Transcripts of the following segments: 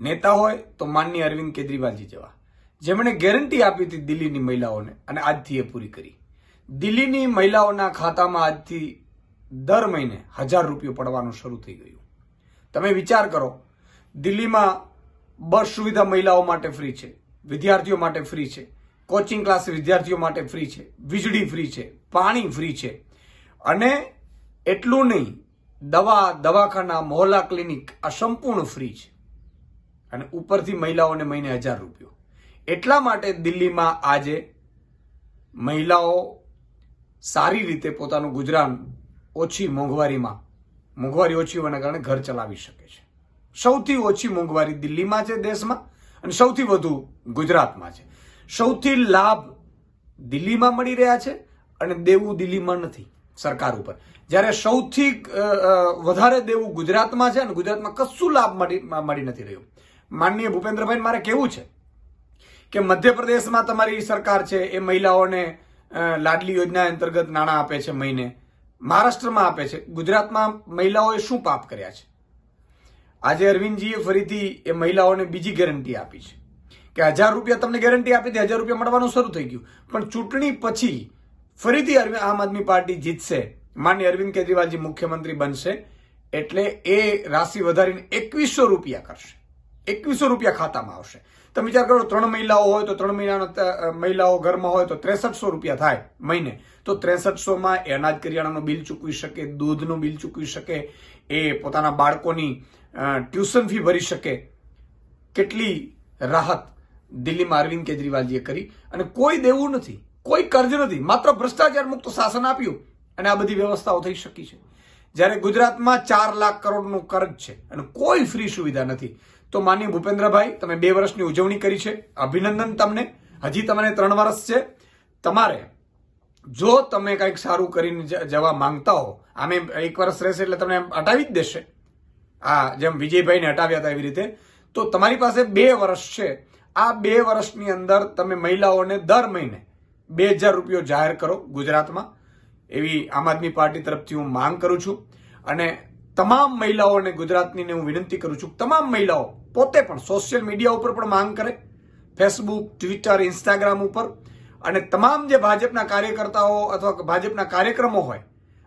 નેતા હોય તો માનનીય અરવિંદ કેજરીવાલજી જેવા. જેમણે ગેરંટી આપી હતી દિલ્હીની મહિલાઓને અને આજથી એ પૂરી કરી. દિલ્હીની મહિલાઓના ખાતામાં આજથી દર મહિને હજાર રૂપિયો પડવાનું શરૂ થઈ ગયું. તમે વિચાર કરો, દિલ્હીમાં બસ સુવિધા મહિલાઓ માટે ફ્રી છે, વિદ્યાર્થીઓ માટે ફ્રી છે, કોચિંગ ક્લાસ વિદ્યાર્થીઓ માટે ફ્રી છે, વીજળી ફ્રી છે, પાણી ફ્રી છે. અને એટલું નહીં, દવા દવાખાના, મોહલ્લા ક્લિનિક આ સંપૂર્ણ ફ્રી છે. અને ઉપરથી મહિલાઓને મહિને હજાર રૂપિયો. એટલા માટે દિલ્હીમાં આજે મહિલાઓ સારી રીતે પોતાનું ગુજરાન ઓછી મોંઘવારીમાં, મોંઘવારી ઓછી હોવાના કારણે ઘર ચલાવી શકે છે. સૌથી ઓછી મોંઘવારી દિલ્હીમાં છે દેશમાં અને સૌથી વધુ ગુજરાતમાં છે. સૌથી લાભ દિલ્હીમાં મળી રહ્યા છે અને દેવું દિલ્હીમાં નથી સરકાર ઉપર. જ્યારે સૌથી વધારે દેવું ગુજરાતમાં છે અને ગુજરાતમાં કશું લાભ મળી મળી નથી રહ્યું. માનનીય ભૂપેન્દ્રભાઈ, મારે કેવું છે કે મધ્યપ્રદેશમાં તમારી સરકાર છે એ મહિલાઓને લાડલી યોજના અંતર્ગત નાણાં આપે છે મહિને, મહારાષ્ટ્રમાં આપે છે. ગુજરાતમાં મહિલાઓએ શું પાપ કર્યા છે? આજે અરવિંદજીએ ફરીથી એ મહિલાઓને બીજી ગેરંટી આપી છે કે હજાર રૂપિયા તમને ગેરંટી આપી હતી હજાર રૂપિયા મળવાનું શરૂ થઈ ગયું. પણ ચૂંટણી પછી ફરીથી આમ આદમી પાર્ટી જીતશે માન્ય અરવિંદ કેજરીવાલજી મુખ્યમંત્રી બનશે, એટલે એ રાશિ વધારીને એકવીસો રૂપિયા કરશે. એકવીસો રૂપિયા ખાતામાં આવશે. તમે વિચાર કરો, ત્રણ મહિલાઓ હોય તો ત્રણ મહિના મહિલાઓ ઘરમાં હોય તો ત્રેસઠસો રૂપિયા થાય મહિને. તો ત્રેસઠસોમાં એ અનાજ કરિયાણાનું બિલ ચૂકવી શકે, દૂધનું બિલ ચૂકવી શકે, એ પોતાના બાળકોની ટ્યુશન ફી ભરી શકે. કેટલી રાહત દિલ્હીમાં અરવિંદ કેજરીવાલજીએ કરી. અને કોઈ દેવું નથી, કોઈ કર્જ નથી, માત્ર ભ્રષ્ટાચાર મુક્ત શાસન આપ્યું અને આ બધી વ્યવસ્થાઓ થઈ શકી છે. જ્યારે ગુજરાતમાં ચાર લાખ કરોડનું કર્જ છે અને કોઈ ફ્રી સુવિધા નથી તો માનીય ભૂપેન્દ્રભાઈ, તમે બે વર્ષની ઉજવણી કરી છે. અભિનંદન તમને. હજી તમને ત્રણ વર્ષ છે. તમારે, જો તમે કંઈક સારું કરીને જવા માંગતા હો, આમે એક વર્ષ રહેશે એટલે તમને હટાવી જ દેશે. આ જેમ વિજયભાઈને હટાવ્યા હતા એવી રીતે. તો તમારી પાસે બે વર્ષ છે. આ બે વર્ષની અંદર તમે મહિલાઓને દર મહિને બે હજાર રૂપિયો જાહેર કરો ગુજરાતમાં. એવી આમ આદમી પાર્ટી તરફથી હું માંગ કરું છું. અને તમામ મહિલાઓને ગુજરાતનીને હું વિનંતી કરું છું તમામ મહિલાઓ પોતે પણ સોશિયલ મીડિયા ઉપર પણ માંગ કરે. ફેસબુક ટ્વિટર ઇન્સ્ટાગ્રામ ઉપર. અને તમામ જે ભાજપના કાર્યકર્તાઓ અથવા ભાજપના કાર્યક્રમો હોય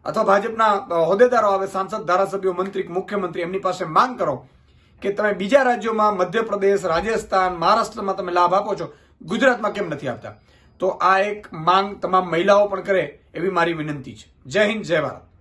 અથવા ભાજપના હોદ્દેદારો આવે, સાંસદ, ધારાસભ્યો, મંત્રી મુખ્યમંત્રી, એમની પાસે માંગ કરો કે તમે બીજા રાજ્યોમાં મધ્યપ્રદેશ, રાજસ્થાન, મહારાષ્ટ્રમાં તમે લાભ આપો છો, ગુજરાતમાં કેમ નથી આપતા? તો આ એક માંગ તમામ મહિલાઓ પણ કરે એવી મારી વિનંતી છે. જય હિન્દ, જય ભારત.